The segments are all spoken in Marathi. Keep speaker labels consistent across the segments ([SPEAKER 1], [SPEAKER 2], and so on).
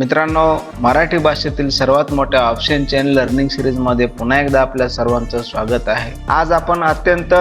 [SPEAKER 1] मित्रांनो मराठी भाषेतील सर्वात मोठ्या ऑप्शन चेन लर्निंग सिरीजमध्ये पुन्हा एकदा आपल्या सर्वांचं स्वागत आहे. आज आपण अत्यंत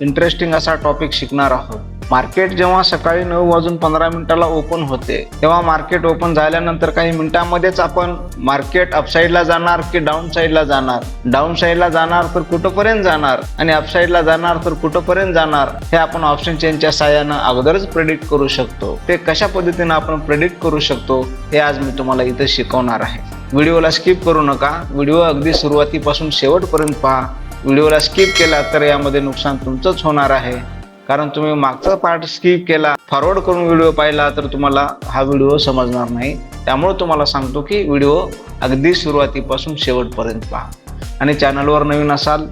[SPEAKER 1] इंटरेस्टिंग असा टॉपिक शिकणार आहोत. मार्केट जेव्हा सकाळी नऊ वाजून पंधरा मिनिटाला ओपन होते तेव्हा मार्केट ओपन झाल्यानंतर काही मिनिटांमध्येच आपण मार्केट अपसाईडला जाणार की डाऊन साईडला जाणार? डाऊन साईडला जाणार तर कुठंपर्यंत जाणार? आणि अपसाईडला जाणार तर कुठंपर्यंत जाणार? हे आपण ऑप्शन चेनच्या साह्यानं अगोदरच प्रेडिक्ट करू शकतो. ते कशा पद्धतीनं आपण प्रेडिक्ट करू शकतो हे आज मी तुम्हाला इथं शिकवणार आहे. व्हिडिओला स्किप करू नका. व्हिडिओ अगदी सुरुवातीपासून शेवटपर्यंत पहा. व्हिडिओला स्किप केला तर यामध्ये नुकसान तुमचंच होणार आहे. कारण तुम्ही मागचा पार्ट स्किप केला फॉरवर्ड करून व्हिडिओ पाहिला तर तुम्हाला हा व्हिडिओ समजणार नाही. त्यामुळे तुम्हाला सांगतो की व्हिडिओ अगदी सुरुवातीपासून शेवटपर्यंत पहा. आणि चॅनलवर नवीन असाल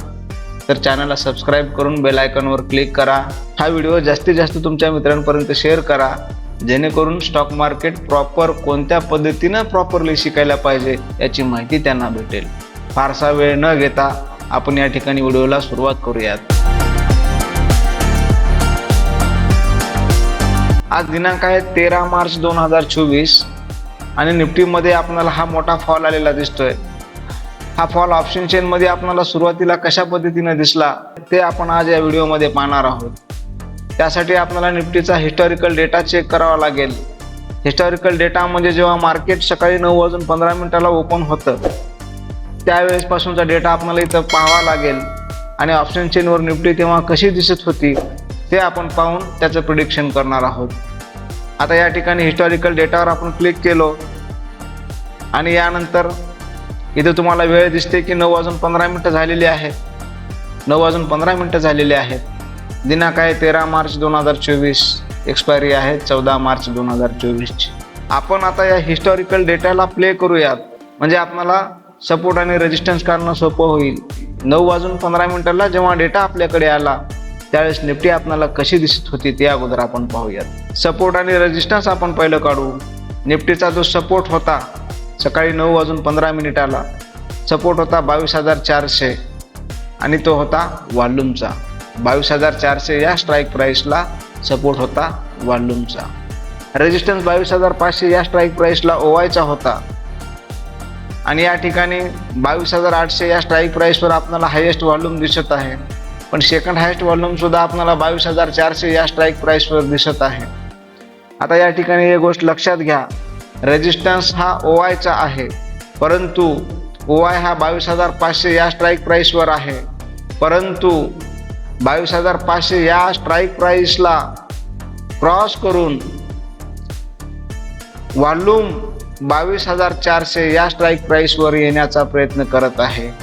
[SPEAKER 1] तर चॅनलला सबस्क्राईब करून बेल आयकॉनवर क्लिक करा. हा व्हिडिओ जास्तीत जास्त तुमच्या मित्रांपर्यंत शेअर करा. जेणेकरून स्टॉक मार्केट प्रॉपर कोणत्या पद्धतीनं प्रॉपरली शिकायला पाहिजे याची माहिती त्यांना भेटेल. फारसा वेळ न घेता आपण या ठिकाणी व्हिडिओला सुरुवात करूयात. आज दिनांक आहे तेरा मार्च दोन हजार चोवीस. आणि निफ्टीमध्ये आपल्याला हा मोठा फॉल आलेला दिसतोय. हा फॉल ऑप्शन चेनमध्ये आपल्याला सुरुवातीला कशा पद्धतीने दिसला ते आपण आज या व्हिडिओमध्ये पाहणार आहोत. त्यासाठी आपल्याला निफ्टीचा हिस्टॉरिकल डेटा चेक करावा लागेल. हिस्टॉरिकल डेटा म्हणजे जेव्हा मार्केट सकाळी नऊ वाजून पंधरा मिनिटाला ओपन होतं त्यावेळेसपासूनचा डेटा आपल्याला इथं पाहावा लागेल. आणि ऑप्शन चेनवर निफ्टी तेव्हा कशी दिसत होती ते आपण पाहून त्याचं प्रिडिक्शन करणार आहोत. आता या ठिकाणी हिस्टॉरिकल डेटावर आपण क्लिक केलो. आणि यानंतर इथे तुम्हाला वेळ दिसते की नऊ वाजून पंधरा मिनटं झालेली आहेत नऊ वाजून पंधरा मिनटं झालेली आहेत दिनांक आहे तेरा मार्च दोन हजार चोवीस. एक्सपायरी आहे चौदा मार्च दोन हजार चोवीसची. आपण आता या हिस्टॉरिकल डेटाला प्ले करूयात. म्हणजे आपल्याला सपोर्ट आणि रेजिस्टन्स काढणं सोपं होईल. नऊ वाजून पंधरा मिनटाला जेव्हा डेटा आपल्याकडे आला त्यावेळेस निफ्टी आपल्याला कशी दिसत होती ते अगोदर आपण पाहूयात. सपोर्ट आणि रेजिस्टन्स आपण पहिलं काढू. निफ्टीचा जो सपोर्ट होता सकाळी नऊ वाजून पंधरा मिनिटाला सपोर्ट होता बावीस हजार चारशे. आणि तो होता वॉल्यूमचा. बावीस हजार चारशे या स्ट्राईक प्राईसला सपोर्ट होता वॉल्यूमचा. रेजिस्टन्स बावीस हजार पाचशे या स्ट्राईक प्राईसला ओवायचा होता. आणि या ठिकाणी बावीस हजार आठशे या स्ट्राईक प्राईसवर आपल्याला हायेस्ट व्हॉल्यूम दिसत आहे. पण सेकंड हायस्ट व्हॉल्यूम सुद्धा आपल्याला बावीस हजार चारशे या स्ट्राईक प्राईसवर दिसत आहे. आता या ठिकाणी एक गोष्ट लक्षात घ्या. रेजिस्टन्स हा ओआयचा आहे. परंतु ओआय हा बावीस हजार पाचशे या स्ट्राईक प्राईसवर आहे. परंतु बावीस हजार पाचशे या स्ट्राईक प्राईसला क्रॉस करून वॉल्यूम बावीस हजार चारशे या स्ट्राईक प्राईसवर येण्याचा प्रयत्न करत आहे.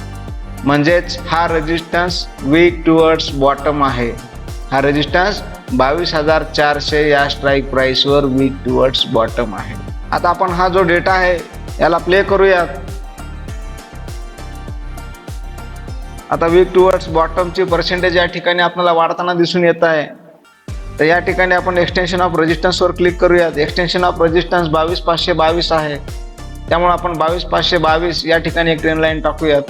[SPEAKER 1] म्हणजेच हा रेजिस्टन्स वीक टुवर्ड्स बॉटम आहे. हा रेजिस्टन्स बावीस हजार चारशे या स्ट्राईक प्राईसवर वीक टुवर्ड्स बॉटम आहे. आता आपण हा जो डेटा आहे याला प्ले करूयात. आता वीक टुवर्ड्स बॉटमची पर्सेंटेज या ठिकाणी आपल्याला वाढताना दिसून येत आहे. तर या ठिकाणी आपण एक्सटेन्शन ऑफ रेजिस्टन्सवर क्लिक करूयात. एक्सटेन्शन ऑफ रेजिस्टन्स बावीस पाचशे बावीस आहे. त्यामुळे आपण बावीस पाचशे बावीस या ठिकाणी एक ट्रेन लाईन टाकूयात.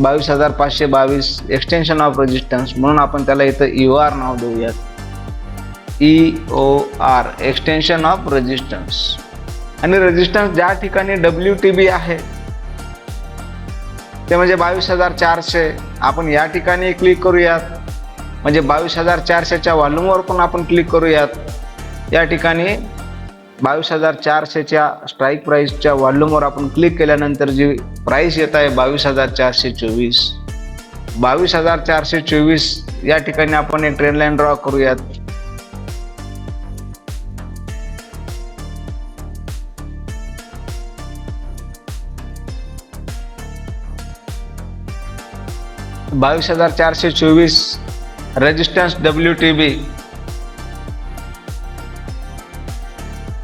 [SPEAKER 1] बावीस हजार पाचशे बावीस एक्सटेन्शन ऑफ रेजिस्टन्स म्हणून आपण त्याला इथं यू आर नाव देऊयात. E O R extension of resistance आणि रेजिस्टन्स ज्या ठिकाणी डब्ल्यू टी बी आहे ते म्हणजे बावीस हजार चारशे. आपण या ठिकाणी क्लिक करूयात. म्हणजे बावीस हजार चारशेच्या व्हॉल्यूमवर पण आपण क्लिक करूयात. या ठिकाणी बावीस हजार चारशेच्या स्ट्राईक प्राईसच्या व्हॉल्यूमवर आपण क्लिक केल्यानंतर जी प्राईस येत आहे बावीस हजार चारशे चोवीस. बावीस हजार चारशे चोवीस या ठिकाणी आपण एक ट्रेन लाईन ड्रॉ करूयात. बावीस हजार चारशे चोवीस. रेजिस्टन्स डब्ल्यू टी बी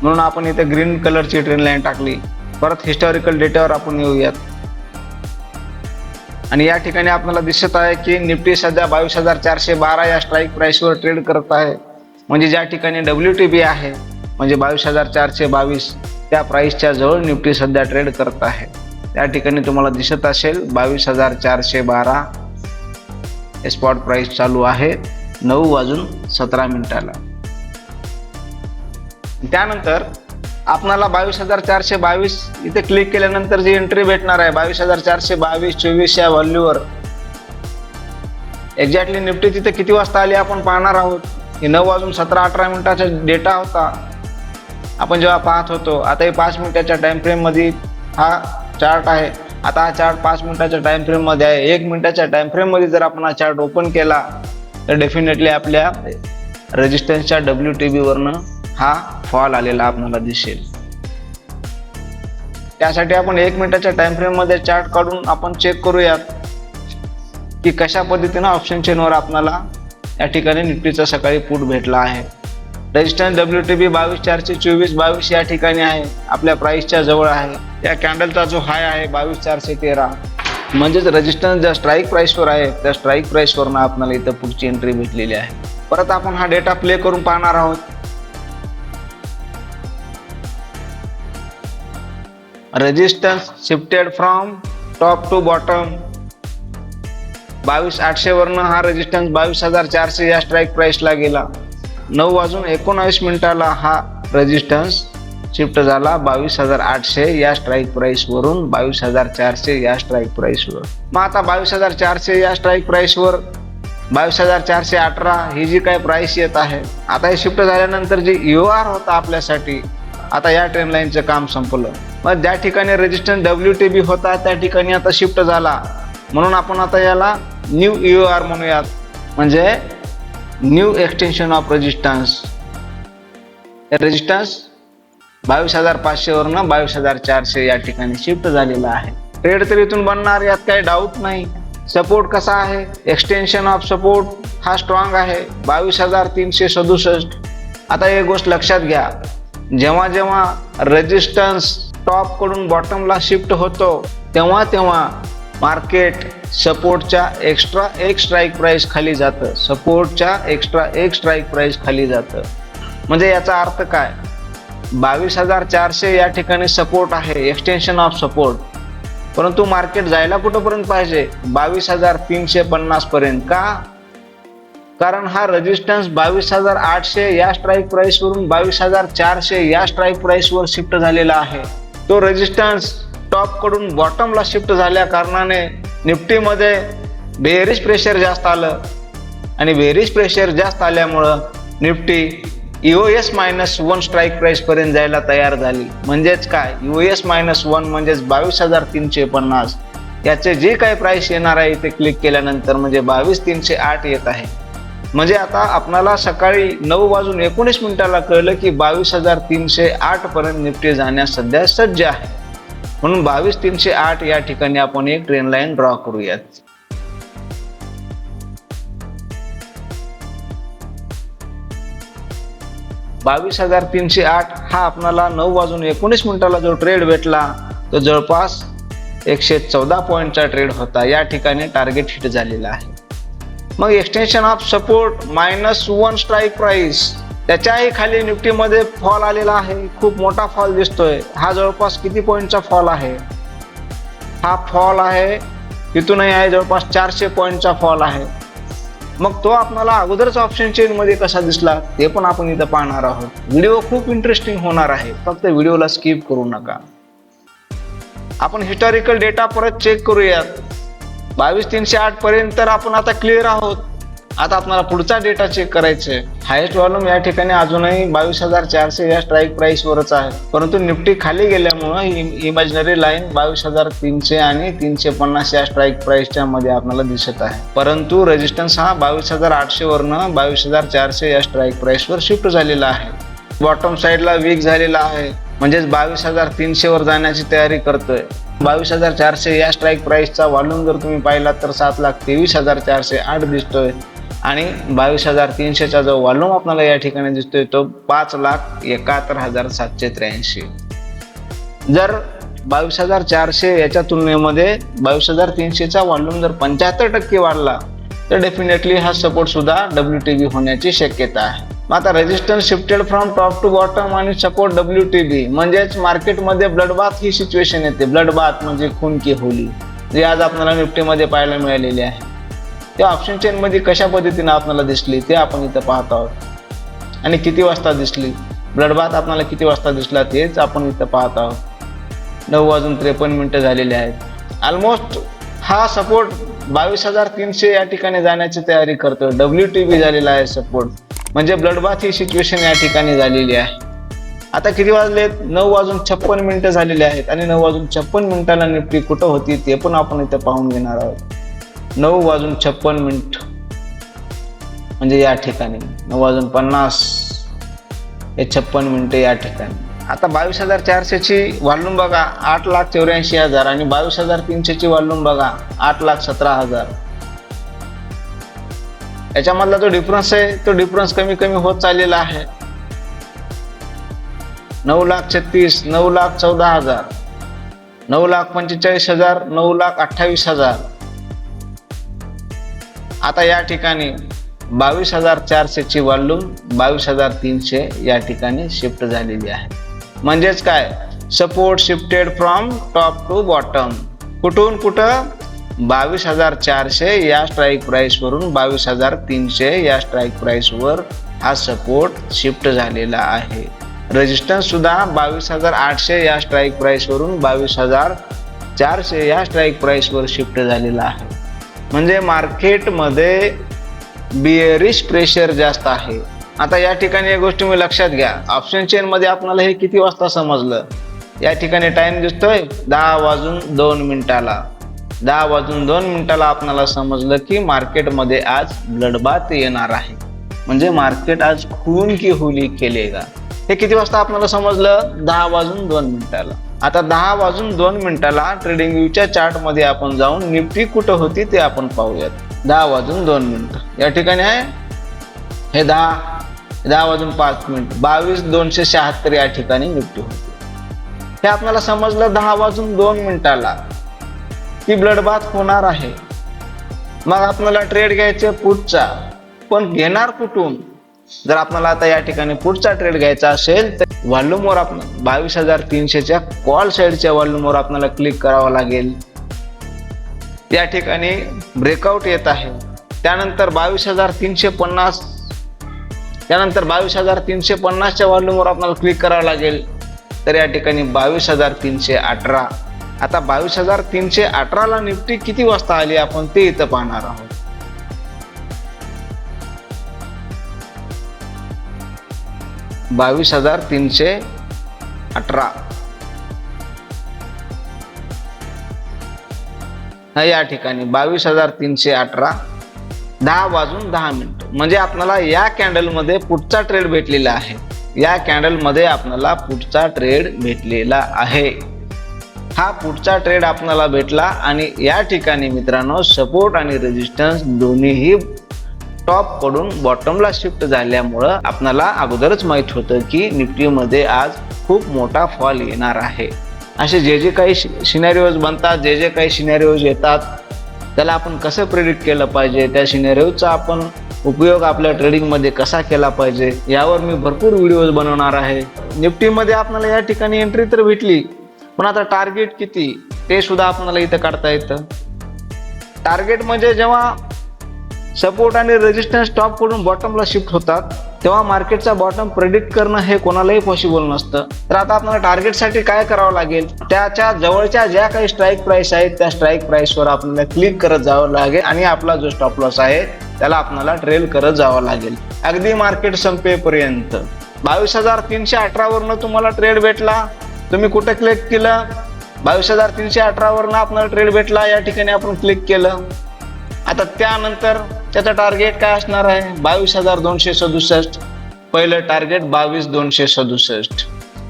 [SPEAKER 1] म्हणून आपण इथे ग्रीन कलरची ट्रेन लाईन टाकली. परत हिस्टॉरिकल डेटावर आपण येऊयात. आणि या ठिकाणी आपल्याला दिसत आहे की निफ्टी सध्या बावीस हजार चारशे बारा या स्ट्राईक प्राईसवर ट्रेड करत आहे. म्हणजे ज्या ठिकाणी डब्ल्यू टी बी आहे म्हणजे बावीस हजार चारशे बावीस त्या प्राईसच्या जवळ निफ्टी सध्या ट्रेड करत आहे. त्या ठिकाणी तुम्हाला दिसत असेल बावीस हजार चारशे बारा स्पॉट प्राईस चालू आहे. नऊ वाजून सतरा मिनिटाला. त्यानंतर आपणाला बावीस हजार चारशे बावीस इथे क्लिक केल्यानंतर जी एंट्री भेटणार आहे बावीस हजार चारशे बावीस चोवीस या व्हॅल्यूवर एक्झॅक्टली निफ्टी तिथे किती वाजता आली आपण पाहणार आहोत. हे नऊ वाजून सतरा अठरा मिनिटाचा डेटा होता. आपण जेव्हा पाहत होतो आता हे पाच मिनिटाच्या टाइम फ्रेममध्ये हा चार्ट आहे. आता हा चार्ट पाच मिनिटाच्या टाइम फ्रेममध्ये आहे. एक मिनिटाच्या टाइम फ्रेममध्ये जर आपण हा चार्ट ओपन केला तर डेफिनेटली आपल्या रेजिस्टन्सच्या डब्ल्यू टी बीवरनं हा फॉल आलेला आपल्याला दिसेल. त्यासाठी आपण एक मिनिटाच्या टाइम फ्रेममध्ये चार्ट काढून आपण चेक करूयात की कशा पद्धतीनं ऑप्शन चेनवर आपल्याला या ठिकाणी निफ्टीचा सकाळी पूट भेटला आहे. रेजिस्टन्स डब्ल्यू टी बी बावीस चारशे चोवीस बावीस या ठिकाणी आहे. आपल्या प्राईसच्या जवळ आहे. या कॅन्डलचा जो हाय आहे बावीस चारशे तेरा. म्हणजेच रेजिस्टन्स ज्या स्ट्राईक प्राईसवर आहे त्या स्ट्राईक प्राईसवरनं आपल्याला इथं पुढची एंट्री भेटलेली आहे. परत आपण हा डेटा प्ले करून पाहणार आहोत. Resistance shifted from top to bottom बावीस आठशे वरनं हा रेजिस्टन्स बावीस हजार चारशे या स्ट्राईक प्राईसला गेला. नऊ वाजून एकोणावीस मिनिटाला हा रेजिस्टन्स शिफ्ट झाला बावीस हजार आठशे या स्ट्राईक प्राईसवरून बावीस हजार चारशे या स्ट्राईक प्राईसवर मग आता बावीस हजार चारशे या स्ट्राईक प्राईसवर बावीस हजार चारशे अठरा ही जी काय प्राईस येत आहे आता हे शिफ्ट झाल्यानंतर जे यू आर होता आपल्यासाठी आता या ट्रेन लाईनचं काम संपलं. मग ज्या ठिकाणी रेजिस्टन्स डब्ल्यू टी बी होता त्या ठिकाणी आता शिफ्ट झाला. म्हणून आपण आता याला न्यू यू आर म्हणूयात. म्हणजे new extension of resistance resistance बावीस हजार पाचशेवरनं बावीस हजार चारशे या ठिकाणी शिफ्ट झालेला आहे. ट्रेड तर इथून बनणार यात काही डाऊट नाही. सपोर्ट कसा आहे? एक्सटेन्शन ऑफ सपोर्ट हा स्ट्रॉंग आहे. बावीस हजार तीनशे सदुसष्ट. आता एक गोष्ट लक्षात घ्या. जेव्हा जेव्हा रेजिस्टन्स टॉपकडून बॉटमला शिफ्ट होतो तेव्हा तेव्हा मार्केट सपोर्टच्या एक्स्ट्रा एक स्ट्राईक प्राईस खाली जातं. सपोर्टच्या एक्स्ट्रा एक स्ट्राईक प्राईस खाली जातं. म्हणजे याचा अर्थ काय? बावीस हजार चारशे या ठिकाणी सपोर्ट आहे एक्सटेन्शन ऑफ सपोर्ट परंतु मार्केट जायला कुठंपर्यंत पाहिजे? बावीस हजार तीनशे पन्नास पर्यंत का? कारण हा रेजिस्टन्स बावीस हजार आठशे या स्ट्राईक प्राईसवरून बावीस हजार चारशे या स्ट्राईक प्राईसवर शिफ्ट झालेला आहे. तो रेजिस्टन्स टॉपकडून बॉटमला शिफ्ट झाल्या कारणाने निफ्टीमध्ये बेरिज प्रेशर जास्त आलं. आणि बेरीज प्रेशर जास्त आल्यामुळं Nifty US minus one strike प्राईसपर्यंत जायला तयार झाली. म्हणजेच काय? युएस मायनस वन म्हणजेच बावीस हजार तीनशे पन्नास. याचे जे काही प्राईस येणार आहे इथे क्लिक केल्यानंतर म्हणजे बावीस तीनशे आठ येत आहे. म्हणजे आता आपणाला सकाळी नऊ वाजून एकोणीस मिनिटाला कळलं की बावीस हजार तीनशे आठ पर्यंत निफ्टी जाण्यास सध्या सज्ज आहे. म्हणून बावीस तीनशे आठ या ठिकाणी आपण एक ट्रेन लाईन ड्रॉ करूयात. बावीस हजार तीनशे आठ हा आपणाला नऊ वाजून एकोणीस मिनिटाला जो ट्रेड भेटला तो जवळपास एकशे चौदा पॉईंटचा ट्रेड होता. या ठिकाणी टार्गेट हिट झालेला आहे. मग extension of support minus one strike price त्याच्याही खाली निफ्टीमध्ये फॉल आलेला आहे. खूप मोठा फॉल दिसतोय. हा जवळपास किती पॉईंटचा फॉल आहे? हा फॉल आहे. तिथूनही आहे जवळपास चारशे पॉईंटचा फॉल आहे. मग तो आपल्याला अगोदरच ऑप्शन चेनमध्ये कसा दिसला ते पण आपण इथं पाहणार आहोत. व्हिडिओ खूप इंटरेस्टिंग होणार आहे. फक्त व्हिडिओला स्किप करू नका. आपण हिस्टॉरिकल डेटा परत चेक करूयात. बावीस तीनशे आठ पर्यंत तर आपण आता क्लिअर आहोत. आता आपल्याला पुढचा डेटा चेक करायचा आहे हायेस्ट व्हॉल्यूम या ठिकाणी अजूनही बावीस हजार चारशे या स्ट्राईक प्राईसवरच आहे. परंतु निफ्टी खाली गेल्यामुळं इमॅजिनरी लाईन बावीस हजार तीनशे आणि तीनशे पन्नास या स्ट्राईक प्राईसच्या मध्ये आपल्याला दिसत आहे. परंतु रेजिस्टन्स हा बावीस हजार आठशे वरनं बावीस हजार चारशे या स्ट्राईक प्राईसवर शिफ्ट झालेला आहे. बॉटम साईडला वीक झालेला आहे. म्हणजेच बावीस हजार तीनशे वर जाण्याची तयारी करतोय. बावीस हजार चारशे या स्ट्राईक प्राईसचा वॉल्यूम जर तुम्ही पाहिला तर सात लाख तेवीस हजार चारशे आठ दिसतोय. आणि बावीस हजार तीनशेचा जो वॉल्यूम आपल्याला या ठिकाणी दिसतोय तो पाच लाख एकाहत्तर हजार सातशे त्र्याऐंशी. जर बावीस हजार चारशे याच्या तुलनेमध्ये बावीस हजार तीनशेचा वॉल्यूम जर पंच्याहत्तर टक्के वाढला तर डेफिनेटली हा सपोर्ट सुद्धा डब्ल्यू टी बी होण्याची शक्यता आहे. मग आता resistance shifted from top to bottom आणि सपोर्ट डब्ल्यू टी बी म्हणजेच मार्केटमध्ये ब्लड बाथ ही सिच्युएशन येते. ब्लड बाथ म्हणजे खून की होली जे आज आपल्याला निफ्टीमध्ये पाहायला मिळालेली आहे. त्या ऑप्शन चेनमध्ये कशा पद्धतीने आपल्याला दिसली ते आपण इथं पाहत आहोत. आणि किती वाजता दिसली? ब्लड बाथ आपल्याला किती वाजता दिसला तेच आपण इथं पाहत आहोत. नऊ वाजून त्रेपन्न मिनटं झालेले आहेत. ऑलमोस्ट हा सपोर्ट बावीस हजार तीनशे या ठिकाणी जाण्याची तयारी करतो डब्ल्यू टी बी झालेला आहे सपोर्ट म्हणजे ब्लडबाथ ही सिच्युएशन या ठिकाणी झालेली आहे. आता किती वाजलेत नऊ वाजून छप्पन मिनिटं झालेली आहेत आणि नऊ वाजून छप्पन मिनिटाला निफ्टी कुठं होती ते पण आपण इथं पाहून घेणार आहोत. नऊ वाजून छप्पन मिनिट. म्हणजे या ठिकाणी. नऊ वाजून पन्नास. हे छप्पन मिनिटं या ठिकाणी. आता बावीस हजार चारशेची वॉल्यूम बघा आठ लाख चौऱ्याऐंशी हजार आणि बावीस हजार तीनशेची वॉल्यूम बघा आठ लाख सतरा हजार. याच्यामधला जो डिफरन्स आहे तो डिफरन्स कमी कमी होत चाललेला आहे. नऊ लाख छत्तीस नऊ लाख चौदा हजार नऊ लाख पंचेचाळीस हजार नऊ लाख अठ्ठावीस हजार. आता या ठिकाणी बावीस हजार चारशेची वॉल्यूम बावीस हजार तीनशे या ठिकाणी शिफ्ट झालेली आहे. म्हणजेच काय? Support shifted from top to bottom. कुठून कुठं? बावीस हजार चारशे या स्ट्राईक प्राईसवरून बावीस हजार तीनशे या स्ट्राईक प्राईसवर हा सपोर्ट शिफ्ट झालेला आहे. रजिस्टन्स सुद्धा बावीस हजार आठशे या स्ट्राईक प्राईसवरून बावीस हजार चारशे या स्ट्राईक प्राईसवर शिफ्ट झालेला आहे. म्हणजे मार्केटमध्ये बिअरिश प्रेशर जास्त आहे. आता या ठिकाणी एक गोष्ट मी लक्षात घ्या. ऑप्शन चेनमध्ये आपल्याला हे किती वाजता समजलं? या ठिकाणी टाइम दिसतोय? दहा वाजून दोन मिनिटाला. दहा वाजून दोन मिनिटाला आपणाला समजलं की मार्केटमध्ये आज ब्लडबाथ येणार आहे. म्हणजे मार्केट आज खून की होली केलेगा. हे किती वाजता आपल्याला समजलं? दहा वाजून दोन मिनिटाला. आता दहा वाजून दोन मिनिटाला ट्रेडिंग व्ह्यूच्या चार्टमध्ये आपण जाऊन निफ्टी कुठं होती ते आपण पाहूयात. दहा वाजून दोन मिनिट. या ठिकाणी आहे. हे दहा दहा वाजून पाच मिनिट. बावीस दोनशे शहात्तर या ठिकाणी निफ्टी होती. हे आपल्याला समजलं दहा वाजून दोन मिनिटाला. ती ब्लड बाथ होणार आहे. मग आपल्याला ट्रेड घ्यायचे पुढचा. पण घेणार कुठून? जर आपल्याला आता या ठिकाणी पुढचा ट्रेड घ्यायचा असेल तर व्हॉल्यूमवर आपण बावीस हजार तीनशेच्या कॉल साईडच्या व्हॉल्यूमवर आपल्याला क्लिक करावं लागेल. या ठिकाणी ब्रेकआउट येत आहे. त्यानंतर बावीस हजार तीनशे पन्नास. त्यानंतर बावीस हजार तीनशे पन्नासच्या व्हॉल्यूमवर आपल्याला क्लिक करावं लागेल. तर या ठिकाणी बावीस हजार तीनशे अठरा. आता बावीस हजार तीनशे अठराला निफ्टी किती वाजता आली आपण ते इथं पाहणार आहोत. बावीस हजार तीनशे अठरा. या ठिकाणी बावीस हजार तीनशे अठरा. दहा वाजून दहा मिनिट. म्हणजे आपल्याला या कॅन्डलमध्ये पुढचा ट्रेड भेटलेला आहे. या कॅन्डलमध्ये आपल्याला पुढचा ट्रेड भेटलेला आहे. हा पुढचा ट्रेड आपल्याला भेटला आणि या ठिकाणी मित्रांनो सपोर्ट आणि रेजिस्टन्स दोन्हीही टॉपकडून बॉटमला शिफ्ट झाल्यामुळं आपणाला अगोदरच माहीत होतं की निफ्टीमध्ये आज खूप मोठा फॉल येणार आहे. असे जे जे काही सिनेरिओज बनतात जे जे काही सिनेरिओज येतात त्याला आपण कसं प्रेडिक्ट केलं पाहिजे त्या सिनेरिओचा आपण उपयोग आपल्या ट्रेडिंगमध्ये कसा केला पाहिजे यावर मी भरपूर व्हिडिओज बनवणार आहे. निफ्टीमध्ये आपल्याला या ठिकाणी एंट्री तर भेटली. पण आता टार्गेट किती? ते सुद्धा आपल्याला इथं काढता येतं. टार्गेट म्हणजे जेव्हा सपोर्ट आणि रेजिस्टन्स टॉपकडून बॉटमला शिफ्ट होतात तेव्हा मार्केटचा बॉटम प्रेडिक्ट करणं हे कोणालाही पॉसिबल नसतं. तर आता आपल्याला टार्गेटसाठी काय करावं लागेल? त्याच्या जवळच्या ज्या काही स्ट्राईक प्राइस आहेत त्या स्ट्राईक प्राइसवर आपल्याला क्लिक करत जावं लागेल आणि आपला जो स्टॉप लॉस आहे त्याला आपल्याला ट्रेल करत जावं लागेल. अगदी मार्केट संपेपर्यंत. बावीस हजार तीनशे अठरावरनं तुम्हाला ट्रेड भेटला. तुम्ही कुठं क्लिक केलं? बावीस हजार तीनशे अठरावरनं आपल्याला ट्रेड भेटला या ठिकाणी आपण क्लिक केलं. आता त्यानंतर त्याचं टार्गेट काय असणार आहे? बावीस हजार दोनशे सदुसष्ट. पहिलं टार्गेट बावीस दोनशे सदुसष्ट.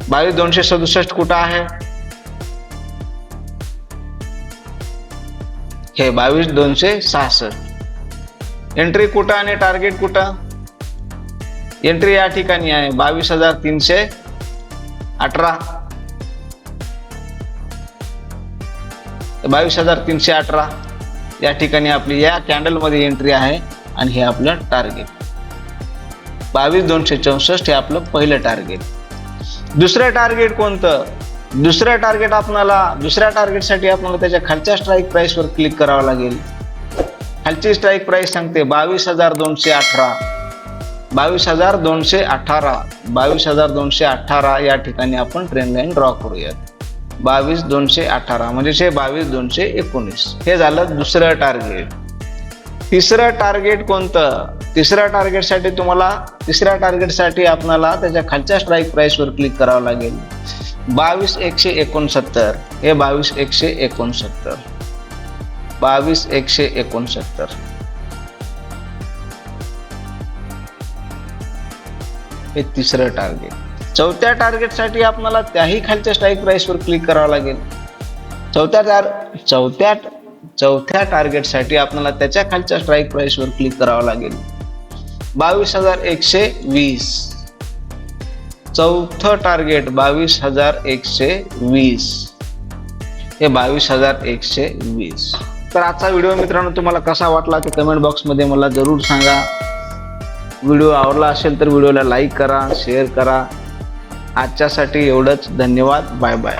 [SPEAKER 1] बावीस दोनशे सदुसष्ट कुठं आहे? हे बावीस दोनशे सहासष्ट. एंट्री कुठं आणि टार्गेट कुठं? एंट्री या ठिकाणी आहे. बावीस हजार तीनशे अठरा. बावीस हजार तीनशे अठरा. या ठिकाणी आपली या कॅन्डलमध्ये एंट्री आहे आणि हे आपलं टार्गेट बावीस दोनशे चौसष्ट हे आपलं पहिलं टार्गेट दुसरं टार्गेट कोणतं? दुसरं टार्गेट आपणाला दुसऱ्या टार्गेटसाठी आपल्याला त्याच्या खालच्या स्ट्राईक प्राईसवर क्लिक करावं लागेल. खालची स्ट्राईक प्राईस सांगते बावीस हजार दोनशे अठरा. बावीस हजार दोनशे अठरा. बावीस हजार दोनशे अठरा या ठिकाणी आपण ट्रेन लाईन ड्रॉ करूयात. बावीस दोनशे अठरा म्हणजे बावीस दोनशे एकोणीस. हे झालं दुसरं टार्गेट तिसरं टार्गेट कोणतं? तिसऱ्या टार्गेटसाठी तुम्हाला तिसऱ्या टार्गेटसाठी आपणाला त्याच्या खालच्या स्ट्राईक प्राईसवर क्लिक करावं लागेल. बावीस एकशे एकोणसत्तर हे बावीस एकशे एकोणसत्तर. बावीस एकशे एकोणसत्तर. हे तिसरं टार्गेट चौथ्या टार्गेटसाठी आपल्याला त्याही खालच्या स्ट्राईक प्राईसवर क्लिक करावं लागेल. चौथ्या टार चौथ्या चौथ्या टार्गेटसाठी आपल्याला त्याच्या खालच्या स्ट्राईक प्राईसवर क्लिक करावं लागेल. बावीस हजार एकशे वीस. चौथं टार्गेट बावीस हजार एकशे वीस. हे बावीस हजार एकशे वीस. तर आजचा व्हिडिओ मित्रांनो तुम्हाला कसा वाटला ते कमेंट बॉक्समध्ये मला जरूर सांगा. व्हिडिओ आवडला असेल तर व्हिडिओला लाईक करा शेअर करा. आजच्यासाठी एवढंच. धन्यवाद. Bye bye.